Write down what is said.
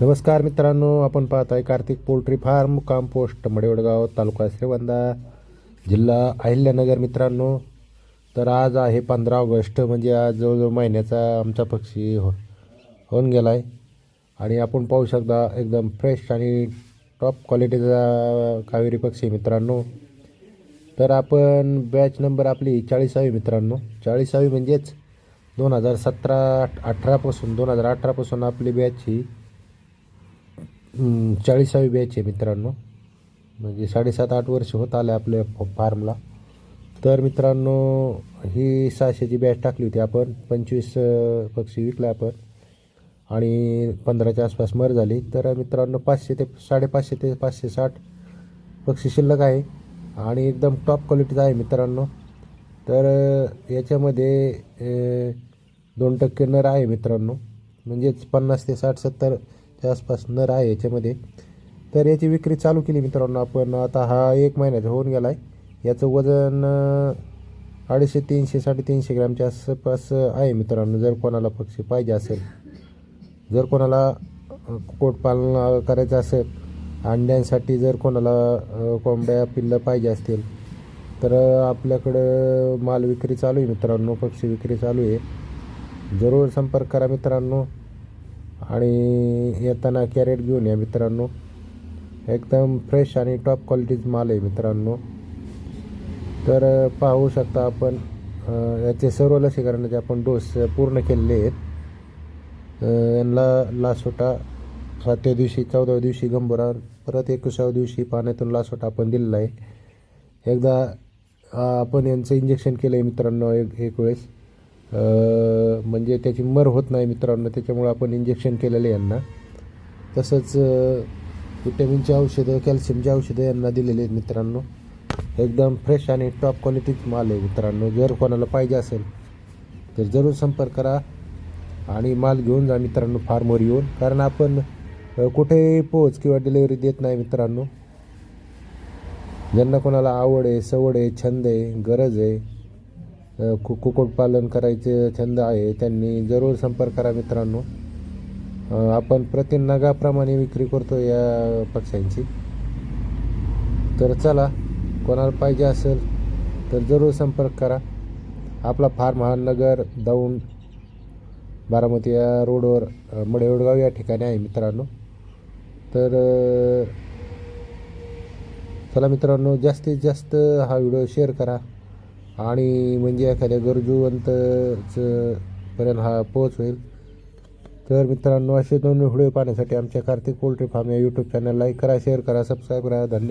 नमस्कार मित्रांनो आपण पाहत आहे कार्तिक पोल्ट्री फार्म मुक्काम पोस्ट मडेवडगाव तालुका श्रीवंदा जिल्हा अहिल्यानगर मित्रांनो. तर आज आहे पंधरा ऑगस्ट म्हणजे आज जवळजवळ महिन्याचा आमचा पक्षी हो होऊन गेला आहे आणि आपण पाहू शकता एकदम फ्रेश आणि टॉप क्वालिटीचा कावेरी पक्षी मित्रांनो. तर आपण बॅच नंबर आपली चाळीसावी मित्रांनो. चाळीसावी म्हणजेच दोन हजार सतरा अठरापासून दोन हजार अठरापासून आपली बॅच ही चाळीसावी बॅच आहे मित्रांनो. म्हणजे साडेसात आठ वर्ष होत आले आपल्या फार्मला तर मित्रांनो ही सहाशेची बॅच टाकली होती आपण. पंचवीस पक्षी विकले आपण. आणि पंधराच्या आसपास मर झाली. तर मित्रांनो पाचशे ते साडेपाचशे ते पाचशे साठ पक्षी शिल्लक आहे. आणि एकदम टॉप क्वालिटीचा आहे मित्रांनो. तर याच्यामध्ये दोन टक्के नर आहे मित्रांनो. म्हणजेच पन्नास ते साठ सत्तर सत्तरच्या आसपास नर आहे याच्यामध्ये. तर याची विक्री चालू केली मित्रांनो आपण. आता हा एक महिन्याचा होऊन गेला आहे याचं वजन अडीचशे तीनशे साडेतीनशे ग्रॅमच्या आसपास आहे मित्रांनो. जर कोणाला पक्षी पाहिजे असेल जर कोणाला कुक्कुटपालन करायचं असेल अंड्यांसाठी जर कोणाला कोंबड्या पिल्लं पाहिजे असतील तर आपल्याकडं माल विक्री चालू आहे मित्रांनो. पक्षी विक्री चालू आहे. जरूर संपर्क करा मित्रांनो. आणि येताना कॅरेट घेऊन या मित्रांनो. एकदम फ्रेश आणि टॉप क्वालिटीज माल आहे मित्रांनो. तर पाहू शकता आपण याचे सर्व लसीकरणाचे आपण डोस पूर्ण केलेले आहेत. यांना लासोटा सातव्या दिवशी चौदाव्या दिवशी गंभीरा परत एकविसाव्या दिवशी पाण्यातून लासोटा आपण दिलेला आहे. एकदा आपण यांचं इंजेक्शन केलं आहे मित्रांनो एक एक वेळेस. म्हणजे त्याची मर होत नाही मित्रांनो त्याच्यामुळं आपण इंजेक्शन केलेलं आहे यांना. तसंच विटॅमिनची औषधं कॅल्शियमची औषधं यांना दिलेली आहेत मित्रांनो. एकदम फ्रेश आणि टॉप क्वालिटीच माल आहे मित्रांनो. जर कोणाला पाहिजे असेल तर जरूर संपर्क करा आणि माल घेऊन जा मित्रांनो फार्मवर येऊन. कारण आपण कुठे कुठेही पोच किंवा डिलेवरी देत नाही मित्रांनो. ज्यांना कोणाला आवड आहे सवड आहे छंद आहे गरज आहे कु कुक्कुटपालन करायचे छंद आहे त्यांनी जरूर संपर्क करा मित्रांनो. आपण प्रति नगाप्रमाणे विक्री करतो या पक्ष्यांची. तर चला कोणाला पाहिजे असेल तर जरूर संपर्क करा. आपला फार्म हा नगर दौंड बारामती या रोडवर मडेवडगाव या ठिकाणी आहे मित्रांनो. तर चला मित्रांनो जास्तीत जास्त हा व्हिडिओ शेअर करा. आणि म्हणजे एखाद्या गरजूवंतच पर्यंत हा पोच होईल. तर मित्रांनो असे दोन व्हिडिओ पाहण्यासाठी आमच्या कार्तिक पोल्ट्री फार्म या यूट्यूब चॅनल लाईक करा शेअर करा सबस्क्राईब करा. धन्यवाद.